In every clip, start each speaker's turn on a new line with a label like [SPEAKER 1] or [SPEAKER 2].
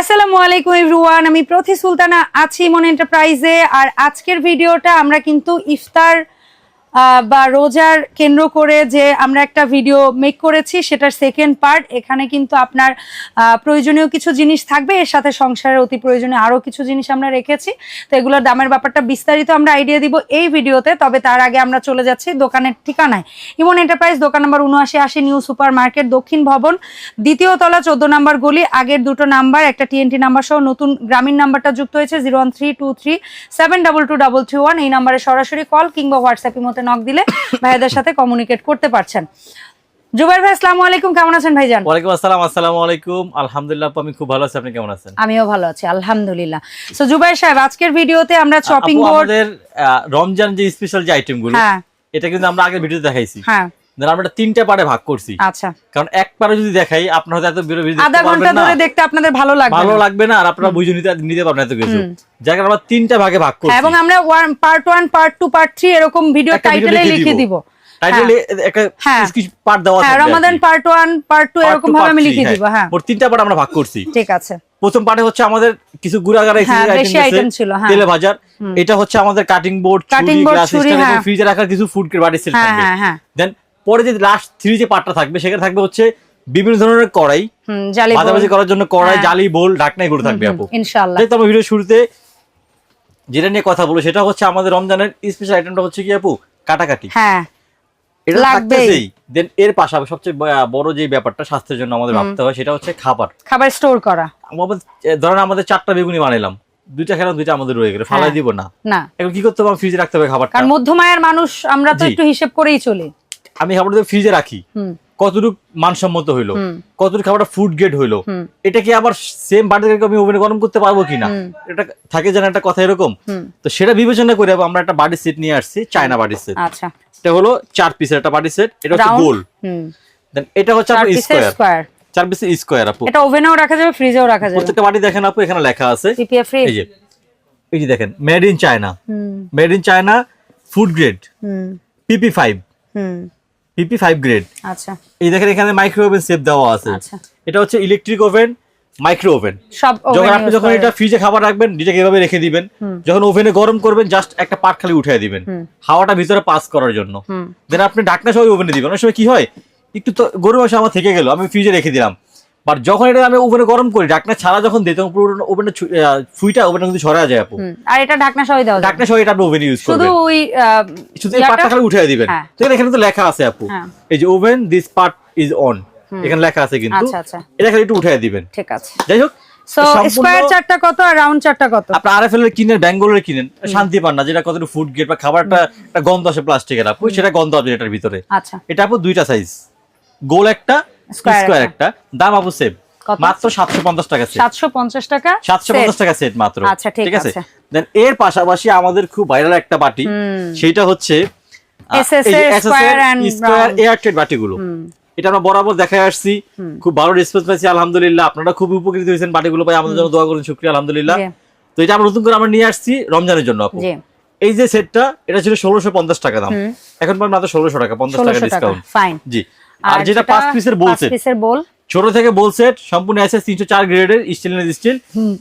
[SPEAKER 1] আসসালামু আলাইকুম, এভরিওয়ান। আমি প্রথি সুলতানা আছি মন এন্টারপ্রাইজে। আর আজকের ভিডিওটা আমরা কিন্তু ইফতার বা রোজার কেন্দ্র করে যে আমরা একটা ভিডিও মেক করেছি, সেটার সেকেন্ড পার্ট এখানে কিন্তু আপনার প্রয়োজনীয় কিছু জিনিস থাকবে। এর সাথে সংসারের অতি প্রয়োজনীয় আরও কিছু জিনিস আমরা রেখেছি। তো এগুলোর দামের ব্যাপারটা বিস্তারিত আমরা আইডিয়া দিব এই ভিডিওতে তবে তার আগে আমরা চলে যাচ্ছি দোকানের ঠিকানায়। ইমন এন্টারপ্রাইজ দোকান নম্বর উনআশি আশি নিউ সুপার মার্কেট দক্ষিণ ভবন, দ্বিতীয় তলা, চোদ্দ নাম্বার গলি, আগের দুটো নাম্বার, একটা টিএনটি নাম্বার সহ নতুন গ্রামীণ নাম্বারটা যুক্ত হয়েছে zero one three two three seven double two double three one এই নাম্বারে সরাসরি কল কিংবা হোয়াটসঅ্যাপের মধ্যে নক দিলে ভাইয়াদের সাথে কমিউনিকেট করতে পারছেন। জুবাইর ভাই আসসালামু আলাইকুম কেমন আছেন ভাইজান?
[SPEAKER 2] ওয়ালাইকুম আসসালাম আসসালামু আলাইকুম। আলহামদুলিল্লাহ আপু, আমি খুব ভালো আছি আপনি কেমন আছেন?
[SPEAKER 1] আমিও ভালো আছি আলহামদুলিল্লাহ। সো জুবাইর সাহেব আজকের ভিডিওতে আমরা শপিং বোর্ড
[SPEAKER 2] আমাদের রমজান যে স্পেশাল যে আইটেমগুলো
[SPEAKER 1] হ্যাঁ।
[SPEAKER 2] এটা কিন্তু আমরা আগে ভিডিওতে দেখাইছি।
[SPEAKER 1] হ্যাঁ।
[SPEAKER 2] আমরা তিনটা ভাগ করছি।
[SPEAKER 1] আচ্ছা।
[SPEAKER 2] কারণ এক পারে যদি দেখাই আপনার এত
[SPEAKER 1] আধা
[SPEAKER 2] দেখতে ঘণ্টা
[SPEAKER 1] ধরে দেখতে আপনাদের ভালো লাগবে
[SPEAKER 2] ভালো লাগবে না আর আপনারা বুঝে নিতে নিতে পারবেন এত কিছু। যার আমরা তিনটা ভাগে ভাগ
[SPEAKER 1] হ্যাঁ,
[SPEAKER 2] করছি।
[SPEAKER 1] এবং আমরা পার্ট পার্ট পার্ট এরকম ভিডিও টাইটেলে
[SPEAKER 2] লিখে দিব।
[SPEAKER 1] দিব।
[SPEAKER 2] টাইটেলে একটা
[SPEAKER 1] হ্যাঁ।
[SPEAKER 2] কিছু কিছু পার্ট দেওয়া
[SPEAKER 1] হ্যাঁ রমাদান পার্ট এরকম
[SPEAKER 2] two,
[SPEAKER 1] ভাবে আমি লিখে দিব হ্যাঁ।
[SPEAKER 2] মোট তিনটা পার্ট আমরা ভাগ করছি।
[SPEAKER 1] ঠিক আছে।
[SPEAKER 2] প্রথম পার্টে হচ্ছে আমাদের কিছু গুড়াগাড়া
[SPEAKER 1] হ্যাঁ, ছিল, হ্যাঁ।
[SPEAKER 2] তেলে ভাজার। এটা হচ্ছে আমাদের কাটিং বোর্ড
[SPEAKER 1] হ্যাঁ।
[SPEAKER 2] ফ্রিজে রাখার কিছু ফুড বাড়ি সেট
[SPEAKER 1] হ্যাঁ
[SPEAKER 2] থাকবে।
[SPEAKER 1] হ্যাঁ হ্যাঁ।
[SPEAKER 2] দেন পরে যে লাস্ট থ্রি যে পার্টটা থাকবে সেখানে থাকবে হচ্ছে বিভিন্ন ধরনের কড়াই। ভাজাভাজি করার জন্য কড়াই
[SPEAKER 1] হ্যাঁ।
[SPEAKER 2] জালি বোল ঢাকনা এগুলো থাকবে আপু।
[SPEAKER 1] ইনশাআল্লাহ।
[SPEAKER 2] ভিডিও শুরুতে যেটা নিয়ে কথা বলব সেটা হচ্ছে আমাদের রমজানের স্পেশাল আইটেমটা হচ্ছে কি আপু? কাটাকাটি।
[SPEAKER 1] হ্যাঁ।
[SPEAKER 2] এটা
[SPEAKER 1] লাগবেই।
[SPEAKER 2] দেন এর পাশাপাশি সবচেয়ে বড় যে ব্যাপারটা স্বাস্থ্যের জন্য আমাদের ভাবতে হয় সেটা হচ্ছে খাবার।
[SPEAKER 1] খাবার স্টোর করা।
[SPEAKER 2] আমাদের ধরেন আমাদের চারটা বেগুনি বানাইলাম। দুইটা খেলাম দুইটা আমাদের রয়ে গেল। ফালাই দিব না।
[SPEAKER 1] না।
[SPEAKER 2] এখন কি করতে হবে? ফ্রিজে রাখতে হবে খাবারটা।
[SPEAKER 1] কারণ মধ্যমায়ের মানুষ আমরা তো একটু হিসেব করেই চলি।
[SPEAKER 2] আমি খাবারটা ফ্রিজে রাখি। কতটুকু মানসম্মত হইল কতটুকু খাবারটা ফুড গ্রেড হইল এটা কি আবার সেম বাটিতে আমি ওভেনে গরম করতে পারব কিনা? এটা থাকে যেন একটা কথা এরকম। তো সেটা বিবেচনা করে আমরা একটা বাটি সেট নিয়ে আসছি চায়না বাটি সেট
[SPEAKER 1] আচ্ছা।
[SPEAKER 2] এটা হলো চার পিসের একটা বাটি সেট এটা হচ্ছে গোল। এটা হচ্ছে স্কোয়ার চার পিসের স্কোয়ার আপু।
[SPEAKER 1] এটা ওভেনেও রাখা যাবে ফ্রিজেও রাখা যাবে।
[SPEAKER 2] প্রত্যেকটা বাটি দেখেন আপু এখানে লেখা আছে। এই যে এই যে দেখেন made in China made in China food grade PP five PP five grade
[SPEAKER 1] আচ্ছা।
[SPEAKER 2] এই দেখেন এখানে মাইক্রো ওভেন সেপ দেওয়া আছে।
[SPEAKER 1] আচ্ছা।
[SPEAKER 2] এটা হচ্ছে ইলেকট্রিক ওভেন মাইক্রো ওভেন যখন আপনি যখন এটা ফ্রিজে খাবার রাখবেন নিজেকে এভাবে রেখে দিবেন। যখন ওভেনে গরম করবেন জাস্ট একটা পাট খালি উঠিয়ে দিবেন। হাওয়াটা ভিতরে পাস করার জন্য। দেন আপনি ঢাকনা সবাই ওভেনে দিবেন। অনেক সময় কি হয় একটু তো গরম আসে আমার থেকে গেল আমি ফ্রিজে রেখে দিলাম। বাট যখন এটা আমি ওভেনে গরম করি ঢাকনা ছাড়া যখন দিই তখন পুরো ওভেনের ফুইটা ওভেনে কিন্তু ছড়া যায় আপু।
[SPEAKER 1] আর এটা ঢাকনা সহ যাবে।
[SPEAKER 2] ঢাকনা সহ এটা আপনি ওভেনে ইউজ
[SPEAKER 1] শুধু
[SPEAKER 2] করবেন।
[SPEAKER 1] ওই
[SPEAKER 2] শুধু এই খালি উঠিয়ে দিবেন।
[SPEAKER 1] হ্যাঁ।
[SPEAKER 2] তো এখানে তো লেখা আছে আপু।
[SPEAKER 1] হ্যাঁ।
[SPEAKER 2] এই যে oven this part is on এখানে লেখা আছে কিন্তু।
[SPEAKER 1] আচ্ছা, আচ্ছা।
[SPEAKER 2] এটা খালি একটু উঠিয়ে দিবেন।
[SPEAKER 1] ঠিক আছে।
[SPEAKER 2] যাই হোক
[SPEAKER 1] সো স্কোয়ার চারটা কত আর রাউন্ড চারটা কত?
[SPEAKER 2] আপনি আরএফএল এর কিনেন ব্যাঙ্গলোরের কিনেন শান্তি পান না যেটা কতটুকু ফুড গেট বা খাবারটা একটা গন্ধ আসে প্লাস্টিকের আপু সেটা গন্ধ আসবে এটার ভিতরে।
[SPEAKER 1] আচ্ছা।
[SPEAKER 2] এটা আপু দুইটা সাইজ গোল একটা স্কোয়ার
[SPEAKER 1] একটা।
[SPEAKER 2] দাম আপু মাত্র সাতশো পঞ্চাশ টাকা সেট
[SPEAKER 1] সাতশো পঞ্চাশ টাকা
[SPEAKER 2] সাতশো
[SPEAKER 1] set।
[SPEAKER 2] পঞ্চাশ টাকা সেট মাত্র।
[SPEAKER 1] আচ্ছা, ঠিক
[SPEAKER 2] আছে। দেন এর পাশাপাশি আমাদের খুব ভাইরাল একটা বাটি। সেটা হচ্ছে
[SPEAKER 1] SS এর square and
[SPEAKER 2] square
[SPEAKER 1] round।
[SPEAKER 2] Air trade বাটিগুলো এটা আমরা বরাবর দেখায় আসছি। খুব ভালো রেসপন্স পাইছি আলহামদুলিল্লাহ। আপনারা খুব উপকৃত হয়েছেন বাটিগুলো পাই। আমাদের জন্য দোয়া করুন শুক্রিয়া আলহামদুলিল্লাহ। তো এটা আমরা নতুন করে আমরা নিয়ে আসছি রমজানের জন্য আপু। এই যে সেটটা এটা ছিল ষোলোশো পঞ্চাশ টাকা দাম। এখন পাবেন মাত্র ষোলোশো টাকা পঞ্চাশ টাকা ডিসকাউন্ট জি। আর যেটা পাঁচ পিসের বোল সেট
[SPEAKER 1] পিসের বোল
[SPEAKER 2] ছোট থেকে বোল সেট সম্পূর্ণ এসএস তিনশো চার গ্রেডের স্টেনলেস স্টিল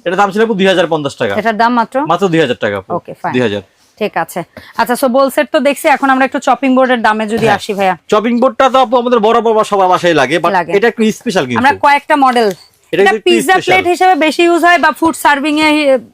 [SPEAKER 2] এটা দাম ছিল দুই হাজার পঞ্চাশ টাকা।
[SPEAKER 1] এটার দাম মাত্র?
[SPEAKER 2] মাত্র দুই হাজার টাকা
[SPEAKER 1] Okay, fine.
[SPEAKER 2] দুই হাজার।
[SPEAKER 1] ঠিক আছে। আচ্ছা সো বোল সেট তো দেখছি এখন আমরা একটু চপিং বোর্ডের দামে যদি
[SPEAKER 2] হ্যাঁ।
[SPEAKER 1] আসি ভাইয়া।
[SPEAKER 2] চপিং বোর্ডটা তো আপু আমাদের বরাবর বা সবার বাসায় লাগে বাট এটা একটু স্পেশাল
[SPEAKER 1] আমরা কয়েকটা মডেল
[SPEAKER 2] এটা
[SPEAKER 1] পিৎজা প্লেট হিসেবে বেশি ইউজ হয় বা ফুড সার্ভিং এ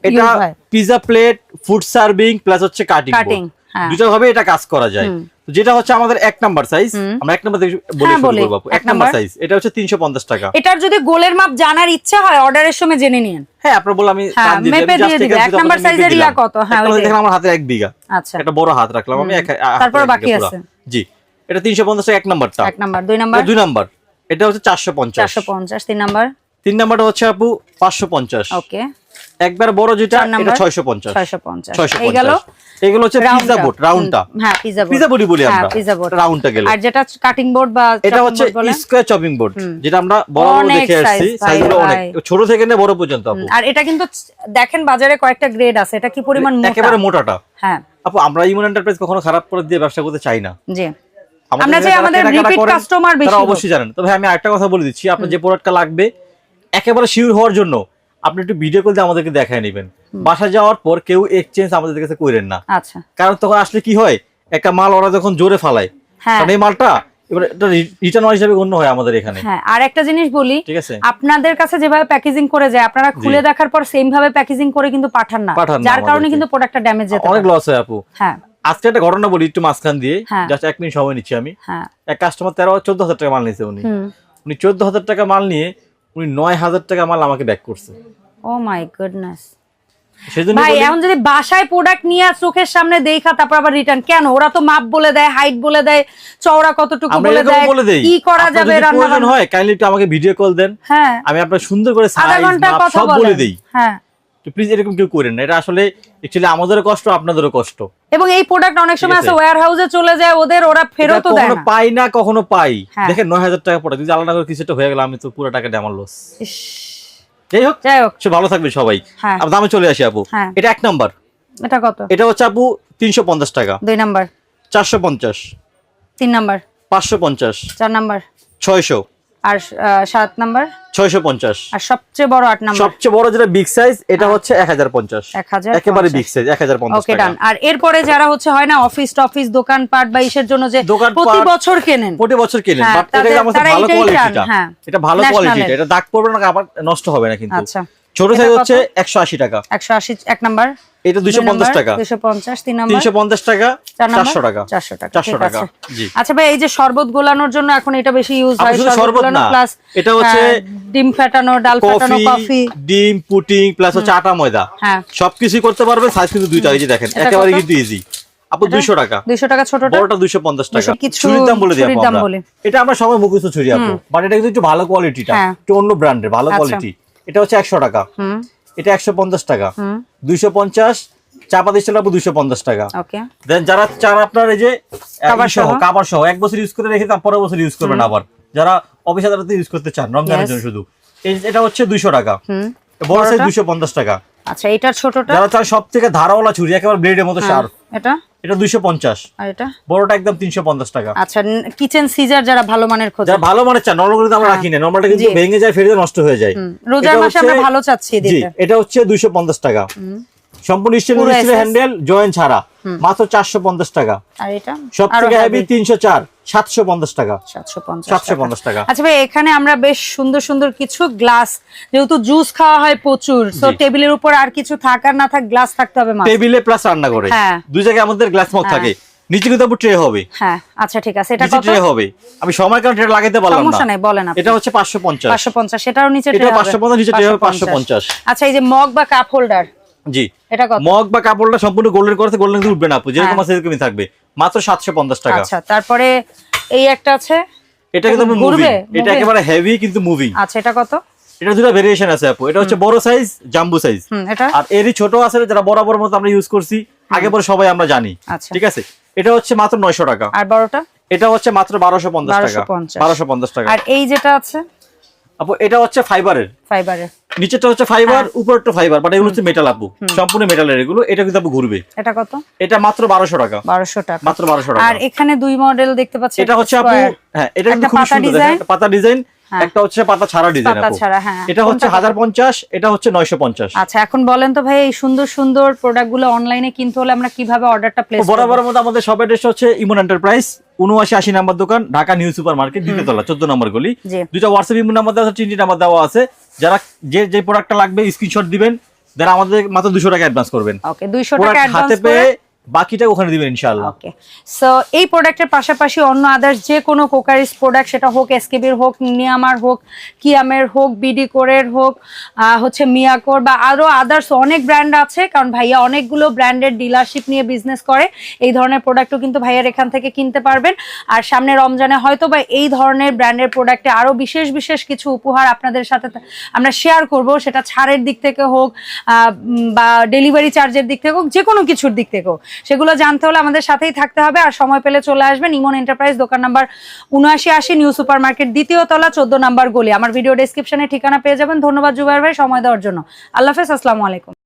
[SPEAKER 2] এটা pizza plate food serving plus হচ্ছে কাটিং
[SPEAKER 1] হ্যাঁ।
[SPEAKER 2] দুটো ভাবে এটা কাজ করা যায়। যেটা হচ্ছে আমাদের এক নাম্বার সাইজ আমরা এক নাম্বার বলে
[SPEAKER 1] হ্যাঁ,
[SPEAKER 2] শুরু। করব আপু।
[SPEAKER 1] এক
[SPEAKER 2] নাম্বার। সাইজ এটা হচ্ছে তিনশো পঞ্চাশ টাকা।
[SPEAKER 1] এটার যদি গোলের মাপ জানার ইচ্ছা হয় অর্ডারের সময় জেনে নিন
[SPEAKER 2] হ্যাঁ আপনার বলে আমি
[SPEAKER 1] হ্যাঁ,
[SPEAKER 2] দিয়ে
[SPEAKER 1] মেপে দিয়ে দিবে। এক নাম্বার সাইজের ইয়া কত? হ্যাঁ,
[SPEAKER 2] একটা হলো আমার হাতে এক বিঘা।
[SPEAKER 1] আচ্ছা।
[SPEAKER 2] একটা বড় হাত রাখলাম। আমি
[SPEAKER 1] তারপর বাকি আছে?
[SPEAKER 2] জি। এটা তিনশো পঞ্চাশ টাকা এক নাম্বারটা।
[SPEAKER 1] এক নাম্বার। দুই নাম্বার?
[SPEAKER 2] দুই নাম্বার। এটা হচ্ছে চারশো পঞ্চাশ।
[SPEAKER 1] চারশো পঞ্চাশ তিন নাম্বার?
[SPEAKER 2] তিন নাম্বারটা হচ্ছে আপু পাঁচশো পঞ্চাশ।
[SPEAKER 1] ওকে।
[SPEAKER 2] একবার বড় যেটা এটা
[SPEAKER 1] নাম্বার?
[SPEAKER 2] ছয়শো পঞ্চাশ।
[SPEAKER 1] ছয়শো পঞ্চাশ।
[SPEAKER 2] ছয়শো
[SPEAKER 1] এই গেল?
[SPEAKER 2] এগুলো হচ্ছে পিজা বোর্ড রাউন্ডটা
[SPEAKER 1] হ্যাঁ পিজা বোর্ড
[SPEAKER 2] পিজা বোর্ডই বলি
[SPEAKER 1] হ্যাঁ
[SPEAKER 2] আমরা
[SPEAKER 1] পিজা বোর্ড
[SPEAKER 2] রাউন্ডটা গেল।
[SPEAKER 1] আর যেটা কাটিং বোর্ড বা
[SPEAKER 2] এটা হচ্ছে স্কোয়ার চপিং বোর্ড যেটা আমরা বড় বড় দেখে আসছি সাইজগুলো অনেক। ছোট থেকে নিয়ে বড় পর্যন্ত আপু।
[SPEAKER 1] আর এটা কিন্তু দেখেন বাজারে কয়েকটা গ্রেড আছে এটা কি পরিমাণ মোটা?
[SPEAKER 2] একেবারে মোটাটা।
[SPEAKER 1] হ্যাঁ।
[SPEAKER 2] আপু আমরা ইমন এন্টারপ্রাইজ কখনো খারাপ করে দিয়ে ব্যবসা করতে চাই না।
[SPEAKER 1] জি। আমরা চাই আমাদের
[SPEAKER 2] করেন,
[SPEAKER 1] customer বেশি
[SPEAKER 2] অবশ্যই জানেন। তবে আমি আরেকটা কথা বলে দিচ্ছি আপনার যে প্রোডাক্টটা লাগবে একেবারে শিওর হওয়ার জন্য আপনি একটু ভিডিও কল দিয়ে আমাদেরকে দেখায় নেবেন। বাসা যাওয়ার পর কেউ এক্সচেঞ্জ আমাদের কাছে করেন না।
[SPEAKER 1] আচ্ছা।
[SPEAKER 2] কারণ তখন আসলে কি হয় একটা মাল ওরা যখন জোরে ফালায়
[SPEAKER 1] হ্যাঁ।
[SPEAKER 2] কারণ এই মালটা এবার এটা রিটার্ন হিসাবে গণ্য হয় আমাদের এখানে।
[SPEAKER 1] হ্যাঁ আর একটা জিনিস বলি
[SPEAKER 2] ঠিক আছে।
[SPEAKER 1] আপনাদের কাছে যেভাবে প্যাকেজিং করে যায় আপনারা খুলে দেখার পর সেম ভাবে প্যাকেজিং করে কিন্তু পাঠান না। যার কারণে। কিন্তু প্রোডাক্টটা ড্যামেজ যেতে
[SPEAKER 2] অনেক লস হয় আপু।
[SPEAKER 1] হ্যাঁ।
[SPEAKER 2] আজকে একটা ঘটনা বলি একটু মাঝখান দিয়ে। জাস্ট এক মিনিট সময় নিচ্ছি আমি। এক কাস্টমার তেরো চোদ্দ হাজার টাকা মাল নিয়েছে উনি। উনি চোদ্দ হাজার টাকা মাল নিয়ে উনি নয় হাজার টাকা মাল আমাকে ব্যাক করছে।
[SPEAKER 1] ও মাই গুডনেস ভাই এখন যদি বাসায় প্রোডাক্ট নিয়ে চোখের সামনে দেখা তারপর আবার রিটার্ন কেন? ওরা তো মাপ বলে দেয় হাইট বলে দেয় চওড়া কতটুকু বলে দেয় কি করা যাবে
[SPEAKER 2] প্রয়োজন হয় কাইন্ডলি একটু আমাকে ভিডিও কল দেন।
[SPEAKER 1] হ্যাঁ।
[SPEAKER 2] আমি আপনার সুন্দর করে সব বলে দেই।
[SPEAKER 1] হ্যাঁ।
[SPEAKER 2] তো প্লিজ এরকম কেউ করেন না। এটা আসলে অ্যাকচুয়ালি আমাদেরও কষ্ট আপনাদেরও কষ্ট।
[SPEAKER 1] এবং এই প্রোডাক্ট অনেক সময়
[SPEAKER 2] আছে।
[SPEAKER 1] ওয়্যার হাউসে চলে যায় ওদের ওরা
[SPEAKER 2] এটা
[SPEAKER 1] ফেরতও দেয়
[SPEAKER 2] কখনো
[SPEAKER 1] না।
[SPEAKER 2] পাই না কখনো পাই।
[SPEAKER 1] হ্যাঁ।
[SPEAKER 2] দেখেন নয় হাজার টাকা পড়ে যদি আলাদা করে কিছুটা হয়ে গেল আমি তো পুরো টাকাটা আমার লস যাই হোক
[SPEAKER 1] যাই হোক।
[SPEAKER 2] সে ভালো থাকবে সবাই। আর দামে চলে আসি আপু।
[SPEAKER 1] হ্যাঁ।
[SPEAKER 2] এটা এক নাম্বার
[SPEAKER 1] এটা কত?
[SPEAKER 2] এটা হচ্ছে আপু তিনশো পঞ্চাশ টাকা।
[SPEAKER 1] দুই নাম্বার
[SPEAKER 2] চারশো পঞ্চাশ।
[SPEAKER 1] তিন নাম্বার
[SPEAKER 2] পাঁচশো পঞ্চাশ।
[SPEAKER 1] চার নাম্বার
[SPEAKER 2] ছয়শো।
[SPEAKER 1] আর সাত নাম্বার?
[SPEAKER 2] ছয়শো পঞ্চাশ।
[SPEAKER 1] আর সবচেয়ে বড় আট নাম্বার?
[SPEAKER 2] সবচেয়ে বড় যেটা বিগ সাইজ এটা হচ্ছে এক হাজার পঞ্চাশ।
[SPEAKER 1] এক হাজার
[SPEAKER 2] একেবারে বিগ সাইজ এক হাজার পঞ্চাশ
[SPEAKER 1] ওকে ডান আর এরপরে যারা হচ্ছে হয় না অফিস টফিস দোকানপাট বা ইসের জন্য যে প্রতি বছর কেনেন।
[SPEAKER 2] প্রতি বছর কিনেন
[SPEAKER 1] হ্যাঁ,
[SPEAKER 2] বাট এটা আমাদের ভালো কোয়ালিটিটা
[SPEAKER 1] হ্যাঁ।
[SPEAKER 2] এটা ভালো কোয়ালিটিটা এটা দাগ পড়বে না আবার নষ্ট হবে না কিন্তু।
[SPEAKER 1] আচ্ছা।
[SPEAKER 2] ছোট সাইজ হচ্ছে একশো আশি টাকা।
[SPEAKER 1] একশো আশি এক নাম্বার।
[SPEAKER 2] এটা দুইশো পঞ্চাশ টাকা।
[SPEAKER 1] দুশো পঞ্চাশ তিন নাম্বার।
[SPEAKER 2] তিনশো পঞ্চাশ টাকা
[SPEAKER 1] চার নাম্বার?
[SPEAKER 2] চারশো টাকা।
[SPEAKER 1] চারশো টাকা
[SPEAKER 2] চারশো
[SPEAKER 1] ঠিক
[SPEAKER 2] টাকা জি।
[SPEAKER 1] আচ্ছা ভাই এই যে শরবত গোলানোর জন্য এখন এটা বেশি ইউজ হয়
[SPEAKER 2] শরবত না,
[SPEAKER 1] প্লাস
[SPEAKER 2] এটা হচ্ছে
[SPEAKER 1] ডিম ফাটানো ডাল ফাটানো
[SPEAKER 2] কফি। ডিম পুটিং প্লাস হচ্ছে আটা ময়দা।
[SPEAKER 1] হ্যাঁ।
[SPEAKER 2] সবকিছুই করতে পারবে সাইজ কিন্তু দুইটা এই যে দেখেন একেবারে কিন্তু ইজি আপু দুইশো টাকা।
[SPEAKER 1] দুইশো টাকা ছোটটা?
[SPEAKER 2] বড়টা দুইশো পঞ্চাশ টাকা।
[SPEAKER 1] কিছু
[SPEAKER 2] ছুরির দাম বলে দিই আপু। এটা আমরা সবাই মুখস্থ ছুরি আপু। বাট এটা কিন্তু একটু ভালো কোয়ালিটিটা
[SPEAKER 1] হ্যাঁ।
[SPEAKER 2] একটু অন্য ব্র্যান্ডের ভালো
[SPEAKER 1] আচ্ছা।
[SPEAKER 2] কোয়ালিটি এটা হচ্ছে একশো টাকা।
[SPEAKER 1] হুম।
[SPEAKER 2] এটা একশো পঞ্চাশ টাকা। দুইশো পঞ্চাশ চা পাতি স্টাইল আপু দুইশো পঞ্চাশ টাকা। দেন যারা চান আপনার এই যে
[SPEAKER 1] কাবার
[SPEAKER 2] সহ। কাবার সহ এক বছর ইউজ করে রেখে তার পরের বছর ইউজ করবেন আবার। যারা অফিস আদালতে ইউজ করতে চান রমজানের জন্য শুধু। এটা হচ্ছে দুইশো টাকা।
[SPEAKER 1] হুম।
[SPEAKER 2] বড় সাইজ দুইশো পঞ্চাশ টাকা।
[SPEAKER 1] আচ্ছা এটা ছোটটা?
[SPEAKER 2] যারা চান সব থেকে ধারাওয়ালা ছুরি একেবারে ব্লেডের মতো
[SPEAKER 1] হ্যাঁ,
[SPEAKER 2] শার্প
[SPEAKER 1] এটা?
[SPEAKER 2] এটা দুইশো পঞ্চাশ।
[SPEAKER 1] আর এটা?
[SPEAKER 2] বড়টা একদম তিনশো পঞ্চাশ টাকা।
[SPEAKER 1] আচ্ছা কিচেন সিজার যারা ভালো মানের খোঁজে।
[SPEAKER 2] যারা ভালো মানের চান নরমাল কিন্তু আমরা রাখি না। নরমালটা কিন্তু
[SPEAKER 1] হ্যাঁ।
[SPEAKER 2] ভেঙে যায় ফেরে নষ্ট হয়ে যায়।
[SPEAKER 1] রোজার মাসে আমরা ভালো চাচ্ছি দিতে
[SPEAKER 2] এটা হচ্ছে দুইশো পঞ্চাশ টাকা। সম্পূর্ণ হ্যান্ডেল জয়েন ছাড়া। মাত্র চারশো পঞ্চাশ টাকা।
[SPEAKER 1] আর এটা?
[SPEAKER 2] সব থেকে হেভি তিনশো চার। সাতশো পঞ্চাশ টাকা। সাতশো পঞ্চাশ টাকা।
[SPEAKER 1] আচ্ছা ভাই এখানে আমরা বেশ সুন্দর সুন্দর কিছু গ্লাস যেহেতু জুস খাওয়া হয় প্রচুর তো টেবিলের উপর আর কিছু থাক আর না থাক গ্লাস থাকতে হবে
[SPEAKER 2] টেবিলে প্লাস রান্না করে।
[SPEAKER 1] হ্যাঁ।
[SPEAKER 2] দুই জায়গায় আমাদের গ্লাস মগ
[SPEAKER 1] হ্যাঁ।
[SPEAKER 2] থাকে নিচে কিন্তু ট্রে হবে।
[SPEAKER 1] হ্যাঁ আচ্ছা ঠিক আছে এটা কত?
[SPEAKER 2] ট্রে হবে। আমি সময় কারণ ট্রে লাগাইতে পারলাম
[SPEAKER 1] সমস্যা
[SPEAKER 2] না
[SPEAKER 1] নাই বলেন আপনি।
[SPEAKER 2] এটা হচ্ছে পাঁচশো পঞ্চাশ।
[SPEAKER 1] পাঁচশো পঞ্চাশ সেটাও নিচে
[SPEAKER 2] এটা
[SPEAKER 1] tray হবে?
[SPEAKER 2] 550, নিচে tray হবে 550
[SPEAKER 1] আচ্ছা এই যে মগ বা কাপ হোল্ডার
[SPEAKER 2] জি।
[SPEAKER 1] এটা কত?
[SPEAKER 2] মগ বা সম্পূর্ণ গোল্ডেন করতে গোল্ডেন উঠবে না আপু। যেরকম। আছে এরকমই থাকবে। মাত্র সাতশো পঞ্চাশ টাকা।
[SPEAKER 1] আচ্ছা তারপরে এই একটা আছে।
[SPEAKER 2] এটা কিন্তু মুভিং? এটা একেবারে হেভি কিন্তু মুভিং
[SPEAKER 1] আচ্ছা এটা কত?
[SPEAKER 2] এটা দুটো ভেরিয়েশন আছে আপু। এটা হচ্ছে বড় সাইজ জাম্বু সাইজ
[SPEAKER 1] হুম এটা?
[SPEAKER 2] আর এরই ছোট আছে যারা বরাবর মতো আমরা ইউজ করছি আগে পরে সবাই আমরা জানি।
[SPEAKER 1] আচ্ছা।
[SPEAKER 2] ঠিক আছে? এটা হচ্ছে মাত্র নয়শো টাকা।
[SPEAKER 1] আর বড়টা?
[SPEAKER 2] এটা হচ্ছে মাত্র বারোশো পঞ্চাশ টাকা।
[SPEAKER 1] 1250
[SPEAKER 2] বারোশো পঞ্চাশ টাকা।
[SPEAKER 1] আর এই যেটা আছে?
[SPEAKER 2] আপু এটা হচ্ছে ফাইবারের।
[SPEAKER 1] ফাইবারের।
[SPEAKER 2] নিচেরটা হচ্ছে ফাইবার উপরটা ফাইবার বাট এগুলো হচ্ছে মেটাল আপু। সম্পূর্ণ মেটালের এগুলো। এটা কিন্তু আপু ঘুরবে।
[SPEAKER 1] এটা কত?
[SPEAKER 2] এটা মাত্র বারোশো টাকা।
[SPEAKER 1] বারোশো টাকা।
[SPEAKER 2] মাত্র বারোশো টাকা।
[SPEAKER 1] আর এখানে দুই মডেল দেখতে পাচ্ছি
[SPEAKER 2] এটা হচ্ছে আপু হ্যাঁ এটা কিন্তু
[SPEAKER 1] একটা
[SPEAKER 2] খুব সুন্দর। একটা পাতা ডিজাইন
[SPEAKER 1] হ্যাঁ।
[SPEAKER 2] একটা হচ্ছে পাতা ছাড়া ডিজাইন
[SPEAKER 1] পাতা ছাড়া হ্যাঁ।
[SPEAKER 2] এটা হচ্ছে
[SPEAKER 1] কোনটা?
[SPEAKER 2] হাজার পঞ্চাশ এটা হচ্ছে নয়শো পঞ্চাশ।
[SPEAKER 1] আচ্ছা এখন বলেন তো ভাই এই সুন্দর সুন্দর প্রোডাক্টগুলো অনলাইনে কিনতে হলে আমরা কীভাবে অর্ডারটা প্লেস
[SPEAKER 2] বরাবর মতো আমাদের সব অ্যাড্রেস হচ্ছে ইমন এন্টারপ্রাইজ উনআশি আশি নাম্বার দোকান ঢাকা নিউ সুপার মার্কেট দ্বিতীয় তলা চোদ্দ নম্বর গলি।
[SPEAKER 1] দুটা
[SPEAKER 2] দুইটা হোয়াটসঅ্যাপ ইমো নাম্বার দেওয়া আছে তিনটি নাম্বার দেওয়া আছে। যারা যে যে প্রোডাক্টটা লাগবে স্ক্রিনশট দিবেন। যারা আমাদের মাত্র দুশো টাকা অ্যাডভান্স করবেন।
[SPEAKER 1] ওকে 200 টাকা
[SPEAKER 2] প্রোডাক্ট
[SPEAKER 1] অ্যাডভান্স
[SPEAKER 2] হাতে পেয়ে বাকিটা ওখানে দিবেন ইনশাআল্লাহ।
[SPEAKER 1] ওকে সো এই প্রোডাক্টের পাশাপাশি অন্য আদার্স যে কোনো কোকারিস প্রোডাক্ট সেটা হোক এসকেবির হোক, নিয়ামার হোক, কিয়ামের হোক বিডি কোরের হোক হচ্ছে মিয়াকোর বা আরও আদার্স অনেক ব্র্যান্ড আছে, কারণ ভাইয়া অনেকগুলো ব্র্যান্ডের ডিলারশিপ নিয়ে বিজনেস করে। এই ধরনের প্রোডাক্টও কিন্তু ভাইয়ার এখান থেকে কিনতে পারবেন। আর সামনে রমজানে হয়তো বা এই ধরনের ব্র্যান্ডের প্রোডাক্টে আরও বিশেষ বিশেষ কিছু উপহার আপনাদের সাথে আমরা শেয়ার করব। সেটা ছাড়ের দিক থেকে হোক বা ডেলিভারি চার্জের দিক থেকে হোক যে কোনো কিছুর দিক থেকে হোক। সেগুলো জানতে হলে আমাদের সাথেই থাকতে হবে। আর সময় পেলে চলে আসবেন ইমন এন্টারপ্রাইজ দোকান নাম্বার উনআশি আশি নিউ সুপার মার্কেট দ্বিতীয় তলা, চোদ্দ নাম্বার গলি। আমার ভিডিও ডিসক্রিপশনে ঠিকানা পেয়ে যাবেন। ধন্যবাদ, জুবাইর ভাই, সময় দেওয়ার জন্য। আল্লাহ হাফেজ, আসসালামু আলাইকুম।